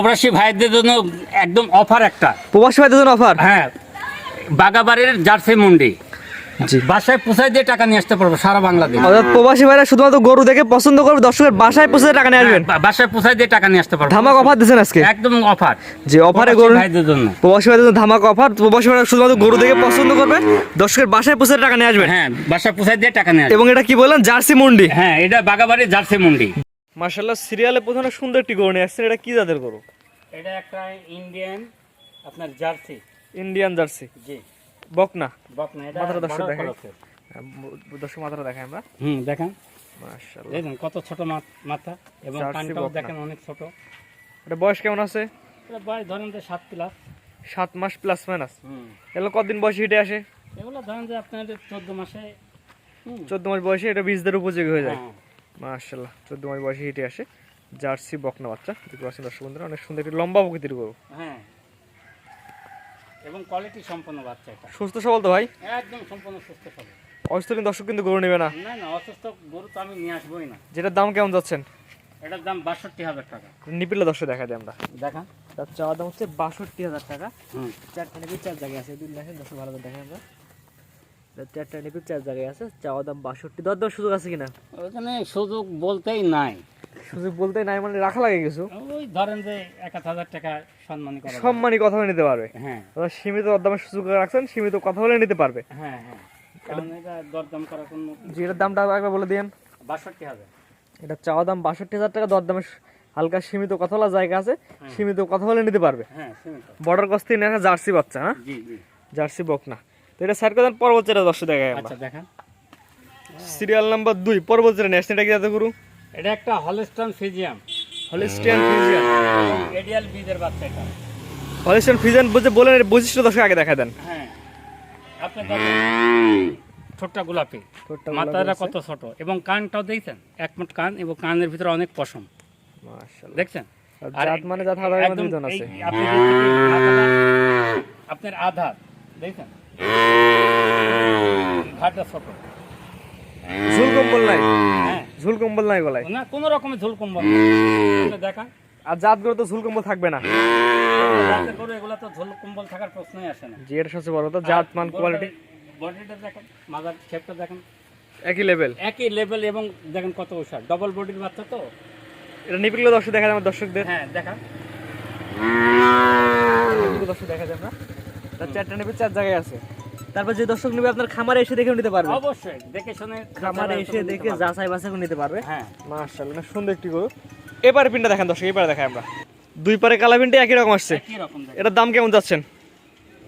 প্রবাসী ভাইদের জন্য একদম অফার একটা। প্রবাসী ভাইদের জন্য অফার হ্যাঁ বাগাবাড়ির জার্সি মুন্ডি। জি। বাসায় পুষাই দিয়ে টাকা নিয়ে আসতে পারব সারা বাংলাদেশ। অর্থাৎ প্রবাসী ভাইরা শুধুমাত্র গরু দেখে পছন্দ করবে দর্শকের বাসায় পৌঁছে টাকা নিয়ে আসবেন। হ্যাঁ, বা- বাসায় পুষাই দিয়ে টাকা নিয়ে আসতে পারব। ধামাক অফার দিচ্ছেন আজকে? একদম অফার যে অফারে গরু ভাইদের জন্য। প্রবাসী ভাইদের জন্য ধামাক অফার প্রবাসী ভাইরা শুধুমাত্র গরু দেখে পছন্দ করবে দর্শকের বাসায় পৌঁছে টাকা নিয়ে আসবেন। হ্যাঁ বাসায় পুষাই দিয়ে টাকা নিয়ে আসবে এবং এটা কি বললেন? জার্সি মুন্ডি। হ্যাঁ এটা বাগাবাড়ির জার্সি মুন্ডি। মার্শাল্লাহ সিরিয়ালে প্রথমে সুন্দর একটি গরু নিয়ে আসছেন এটা কি জাতের গরু? এটা একটা ইন্ডিয়ান আপনার জার্সি। Indian jersey. জি। বকনা। বকনা এটা মাথাটা দর্শক দেখাই। হ্যাঁ, দর্শক মাথাটা দেখাই আমরা। হুম দেখেন। মার্শাল্লাহ দেখেন কত ছোট মাথা এবং কানটাও দেখেন অনেক ছোট। এটা বয়স কেমন আছে? এটা বয়স ধরেন যে সাত প্লাস সাত মাস প্লাস মাইনাস হুম। এগুলো কতদিন বয়সে হিটে আসে? এগুলো ধরেন যে আপনার চোদ্দ মাসে হুম, চোদ্দ মাস বয়সে এটা বীজদের উপযোগী হয়ে যায়। হ্যাঁ, মার্শাল্লাহ চোদ্দ মাস বয়সে হিটে আসে। জার্সি বকনা বাচ্চা দেখতে পাচ্ছেন দর্শক বন্ধুরা অনেক সুন্দর একটি লম্বা প্রকৃতির গরু। হ্যাঁ। এবং কোয়ালিটি সম্পন্ন বাচ্চা এটা। সুস্থ সবল তো ভাই? একদম সম্পূর্ণ সুস্থ সবল। অসুস্থ কিন্তু দর্শক কিন্তু গরু নেবে না। না না অসুস্থ গরু তো আমি নিয়ে আসবোই না। যেটার দাম কেমন যাচ্ছেন? এটার দাম বাষট্টি হাজার টাকা। নিপিলে দর্শক দেখা দিই আমরা। দেখা তার চাওয়া দাম হচ্ছে বাষট্টি হাজার টাকা। চারটা নিপিল চার জায়গায় আছে দুই দেখেন দর্শক ভালো দেখেন আমরা। চারটা নিপিল চার জায়গায় আছে চাওয়া দাম বাষট্টি। দর দর সুযোগ আছে কিনা? ওখানে সুযোগ বলতেই নাই। সুযোগ বলতে নাই মানে রাখা লাগে কিছু। ওই ধরেন যে এক হাজার টাকা সম্মানী করা সম্মানী কথা বলে নিতে পারবে। হ্যাঁ। সীমিত দরদামের সুযোগ রাখছেন সীমিত কথা বলে নিতে পারবে। হ্যাঁ হ্যাঁ। কারণ এটা দরদাম করার কোনো দামটা একবার বলে দিন বাষট্টি হাজার। এটা চাওয়া দাম বাষট্টি হাজার টাকা দরদামের হালকা সীমিত কথা বলার জায়গা আছে সীমিত কথা বলে নিতে পারবে। হ্যাঁ বর্ডার কস্ত থেকে নেওয়া জার্সি বাচ্চা হ্যাঁ জি জি। জার্সি বক না তো এটা করে পর্বত চেরা দর্শক দেখায় আচ্ছা দেখেন। সিরিয়াল নাম্বার দুই পর্বত চেরা নেক্সট এটা কি যাতে করু এটা একটা হলস্টন ফিজিয়াম হলিস্টিয়ান ফিজিয়ান এডিয়াল বীজের বাচ্চা এটা। হলিস্টিয়ান ফিজিয়ান বলতে বলেন এর বৈশিষ্ট্য দর্শক আগে দেখা দেন। হ্যাঁ। আপনি দেখেন। ঠোঁটটা গোলাপি। ঠোঁটটা মাথাটা কত ছোট। এবং কানটাও দেখছেন? এক মুঠ কান এবং কানের ভিতরে অনেক পশম। মাশাআল্লাহ। দেখছেন? জাত মানে জাত হাদারের মধ্যে একদম আছে। আপনার আধার। দেখছেন? ঘাটটা ছোট ঝুল কম্বল নাই। ঝুল কম্বল নাই গলায়। না কোনো রকমের ঝুল কম্বল দেখা আর জাতগুলো তো ঝুল কম্বল থাকবে না। করে এগুলো তো ঝুল কম্বল থাকার প্রশ্নই আসে না। যে এটা সবচেয়ে বড় কথা। জাত মান কোয়ালিটি বডিটা দেখেন শেপটা দেখেন। একই লেভেল একই লেভেল এবং দেখেন কত ওষার ডবল বডির বাচ্চা তো। এটা নিপিগুলো দর্শক দেখা যায় আমার দর্শকদের। হ্যাঁ দেখা দর্শক দেখা যায় না। তার চারটা চার জায়গায় আছে। তারপর যে দর্শক নেবে আপনার খামারে এসে দেখে নিতে পারবে। অবশ্যই দেখে শুনে খামারে এসে দেখে যাচাই বাছাই করে নিতে পারবে। হ্যাঁ। মাশাআল্লাহ না সুন্দর একটি গরু। এবারে পিনটা দেখেন দর্শক এবারে দেখাই আমরা। দুই পারে কালা পিনটা একই রকম আসছে। একই রকম দেখেন। এটার দাম কেমন যাচ্ছেন?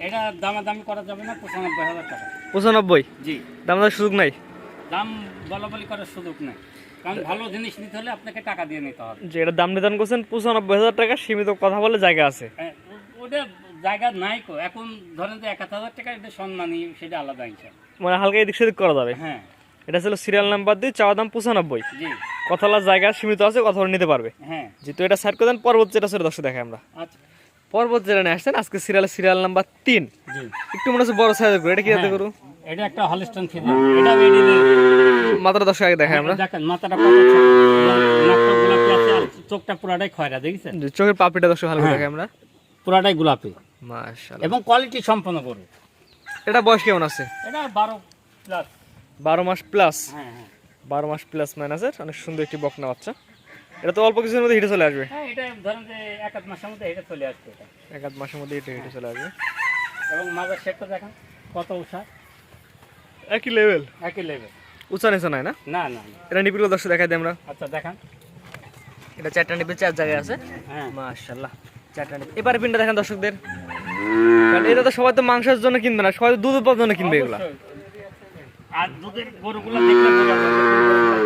এটা দামাদামি করা যাবে না পঁচানব্বই হাজার টাকা। পঁচানব্বই? জি। দাম দেওয়ার সুযোগ নাই? দাম বলা বলি করার সুযোগ নেই। কারণ ভালো জিনিস নিতে হলে আপনাকে টাকা দিয়ে নিতে হবে। যে এটার দাম নির্ধারণ করছেন পঁচানব্বই হাজার টাকা সীমিত কথা বলে জায়গা আছে। হ্যাঁ, ওটা জায়গা নাই কো। এখন ধরেন যে এক হাজার টাকা এটা সম্মানী সেটা আলাদা হিসাব। মানে হালকা এদিক সেদিক করা যাবে। হ্যাঁ। এটা ছিল সিরিয়াল নাম্বার দুই চাওয়া দাম পঁচানব্বই। জি। কথা বলার জায়গা সীমিত আছে কথা নিতে পারবে। হ্যাঁ। যেহেতু এটা সাইড করে দেন পর্বত যেটা ছিল দর্শক দেখাই আমরা। আচ্ছা। পর্বত যেটা নিয়ে আসছেন আজকে সিরিয়াল সিরিয়াল নাম্বার তিন। জি। একটু মনে হচ্ছে বড় সাইজের করে এটা কি যাতে করু এটা একটা হলিস্টন ফিজার এটা এডিলে মাত্র দর্শক আগে দেখাই আমরা। দেখেন মাথাটা কত নাকটা গোলাপি আছে আর চোখটা পুরাটাই খয়রা দেখছেন? চোখের পাপড়িটা দর্শক ভালো হ্যাঁ। দেখাই আমরা। পুরাটাই গোলাপি। মাশাআল্লাহ। এবং কোয়ালিটি সম্পন্ন গরু। এটা বয়স কেমন আছে? এটা বারো প্লাস বারো মাস প্লাস হ্যাঁ হ্যাঁ। বারো মাস প্লাস মাইনাসের অনেক সুন্দর একটি বকনা বাচ্চা। এটা তো অল্প কিছুর মধ্যে হিটে চলে আসবে? হ্যাঁ এটা ধরেন যে এক আধ মাসের মধ্যে এটা চলে আসবে এটা। এক আধ মাসের মধ্যে হিটে হিটে চলে আসবে। এবং মাজার শেপটা দেখেন কত উষা একই লেভেল একই লেভেল উঁচা নিচা নাই না? না না এটা নিপিগুলো দর্শক দেখাই দিই আমরা। আচ্ছা দেখান। এটা চারটা নিপিল চার জায়গায় আছে। হ্যাঁ। মাশাল্লাহ চারটা এবারে পিনটা দেখেন দর্শকদের। কারণ এটা তো সবাই তো মাংসের জন্য কিনবে না সবাই তো দুধ উৎপাদনের জন্য কিনবে এগুলা। আর দুধের গরুগুলো দেখলে বোঝা যাবে যে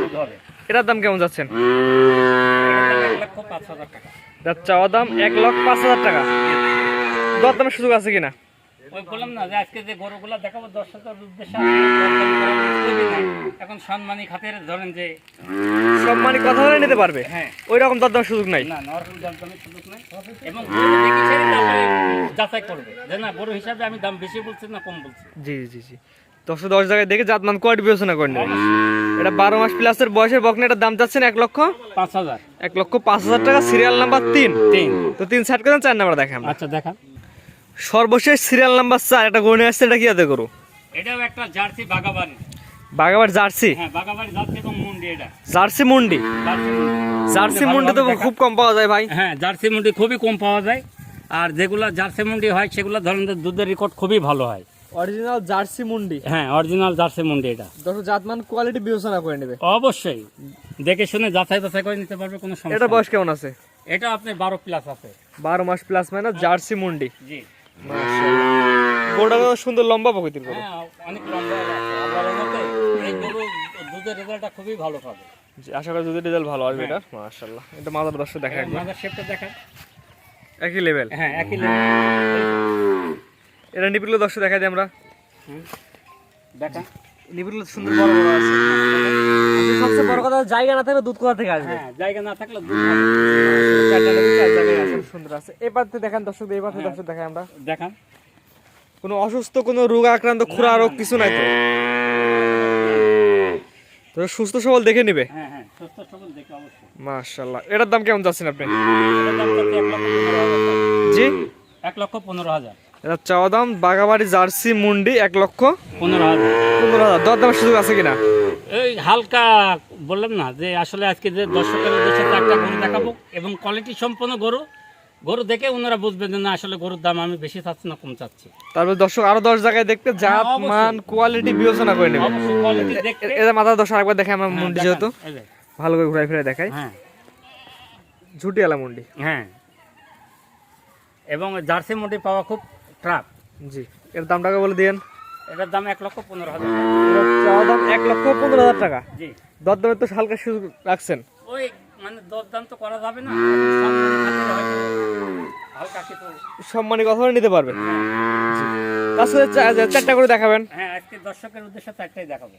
দুধ হবে। এটার দাম কেমন যাচ্ছেন? চাওয়া দাম এক লক্ষ পাঁচ হাজার টাকা। দর দামের সুযোগ আছে কিনা? ওই বললাম না যে আজকে যে গরুগুলো দেখাবো দর্শকের উদ্দেশ্যে। এখন সম্মানী খাতের ধরেন যে সব মানে কথা বলে নিতে পারবে? হ্যাঁ। ওই রকম সুযোগ নাই। না দরদামের সুযোগ নাই। এবং যাচাই করবে। যে না গরু হিসাবে আমি দাম বেশি বলছি না কম বলছি। জি জি জি দশশো দশ জায়গায় দেখে জাতমান কোয়ালিটি বিবেচনা করে নেবে এটা বারো মাস প্লাসের বয়সের বকনা এটার দাম চাচ্ছেন এক লক্ষ? পাঁচ হাজার। এক লক্ষ পাঁচ হাজার টাকা সিরিয়াল নাম্বার তিন। তিন। তো তিন সাইড করেন চার নাম্বার দেখেন। আচ্ছা দেখান। সর্বশেষ সিরিয়াল নাম্বার চার একটা গড়ে আসছে এটা কি আদে করু এটাও একটা জার্সি বাগাবাড়ি জার্সি? হ্যাঁ বাগাবাড়ি জার্সি এবং মুন্ডি এটা। জার্সি মুন্ডি? জার্সি মুন্ডি। তো খুব কম পাওয়া যায় ভাই। হ্যাঁ জার্সি মুন্ডি খুবই কম পাওয়া যায়। আর যেগুলো জার্সি মুন্ডি হয় সেগুলো ধরেন দুধের রেকর্ড খুবই ভালো হয়। অরিজিনাল জার্সি মুন্ডি? হ্যাঁ অরিজিনাল জার্সি মুন্ডি এটা। দশ জাতমান কোয়ালিটি বিবেচনা করে নেবে। অবশ্যই। দেখে শুনে যাচাই বাছাই করে নিতে পারবে কোনো সমস্যা এটা বয়স কেমন আছে? এটা আপনি বারো প্লাস আছে। বারো মাস প্লাস মানে জার্সি মুন্ডি। জি। গোড়া সুন্দর লম্বা প্রকৃতির গরু। হ্যাঁ অনেক লম্বা দুধের রেজাল্টটা খুবই ভালো পাবে। আশা করি যদি রেজাল্ট ভালো আসবে এটা। মাশাআল্লাহ। এটা মাদার দর্শক দেখা একবার। মাদার শেপটা একই লেভেল হ্যাঁ একই level। এটা নিপিগুলো দর্শক দেখা দিই আমরা। দেখান। সুন্দর বড় বড় আছে। সবচেয়ে বড় কথা জায়গা না থাকলে দুধ কোথা থেকে আসবে? হ্যাঁ জায়গা না থাকলে দুধ হবে। চারটা লেবু চার জায়গায় আছে। সুন্দর আছে। এবার তো দেখেন দর্শক এবার তো দর্শক দেখাই আমরা। দেখান। কোনো অসুস্থ কোনো রোগ আক্রান্ত খুরা রোগ কিছু নাই তো? সুস্থ সবল দেখে নিবে? হ্যাঁ হ্যাঁ মাশাআল্লাহ। এটার দাম কেমন যাচ্ছেন আপনি। জি? এক লক্ষ পনেরো হাজার। এটা চাওয়া দাম বাগাবাড়ি জার্সি মুন্ডি এক লক্ষ পনেরো হাজার। পনেরো হাজার। দর দামের সুযোগ আছে কিনা? এই হালকা বললাম না যে আসলে আজকে যে দর্শকের উদ্দেশ্যে চারটা গরু দেখাবো এবং কোয়ালিটি সম্পন্ন গরু গরু দেখে ওনারা বুঝবেন যে না আসলে গরুর দাম আমি বেশি চাচ্ছি না কম চাচ্ছি। তারপর দর্শক আরও দশ জায়গায় দেখতে জাত মান কোয়ালিটি বিবেচনা করে নেবে এটা মাথা দশ আরেকবার দেখে আমরা হ্যাঁ, মুন্ডি যেহেতু। ভালো করে ঘুরাই ফিরে দেখাই। হ্যাঁ। ঝুটিয়ালা মুন্ডি। হ্যাঁ। এবং জার্সি মুটি পাওয়া খুব ট্রাপ জি। এর দামটাকে বলে দিয়েন। এটার দাম এক লক্ষ পনেরো হাজার। চাওয়া দাম এক লক্ষ পনেরো হাজার টাকা? জি। দর দামের তো হালকা সুযোগ রাখছেন। ওই মানে দরদাম তো করা যাবে না হালকা কিছু সম্মানী কথা নিতে পারবেন। তাছাড়া চারটা করে দেখাবেন। হ্যাঁ আজকে দর্শকের উদ্দেশ্যে চারটাই দেখাবো।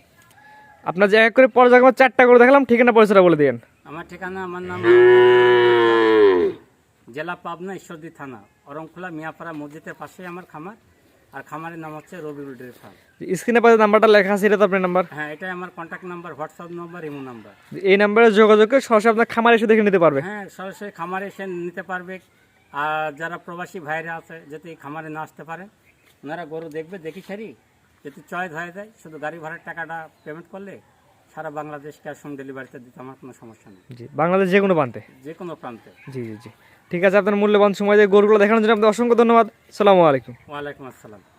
আপনার জায়গা করে পরে জায়গা চারটা করে দেখালাম ঠিকানা পয়সাটা বলে দিন আমার ঠিকানা আমার নাম জেলা পাবনা ঈশ্বরদী থানা অরংখোলা মিয়াপাড়া মসজিদের পাশেই আমার খামার। আর খামারের নাম হচ্ছে রবিউল ডেয়ারি ফার্ম স্ক্রিনে পাশে নাম্বারটা লেখা আছে এটা তো আপনার নাম্বার? হ্যাঁ এটাই আমার contact number WhatsApp number imo number এই নাম্বারে যোগাযোগ করে সরাসরি আপনার খামার এসে দেখে নিতে পারবে। হ্যাঁ সরাসরি খামারে এসে নিতে পারবে। আর যারা প্রবাসী ভাইরা আছে যদি এই খামারে না আসতে পারে ওনারা গরু দেখবে দেখি সারি। যদি চয়েস হয়ে যায় শুধু গাড়ি ভাড়ার টাকাটা পেমেন্ট করলে সারা বাংলাদেশ ক্যাশ অন ডেলিভারিতে দিতে আমার কোনো সমস্যা নেই। জি বাংলাদেশ যে কোনো প্রান্তে। যে কোনো প্রান্তে। জি জি জি। ঠিক আছে, আপনার মূল্যবান সময় দিয়ে গরুগুলো দেখানোর জন্য আপনাদের অসংখ্য ধন্যবাদ। সালামু আলাইকুম। ওয়ালাইকুম আসসালাম।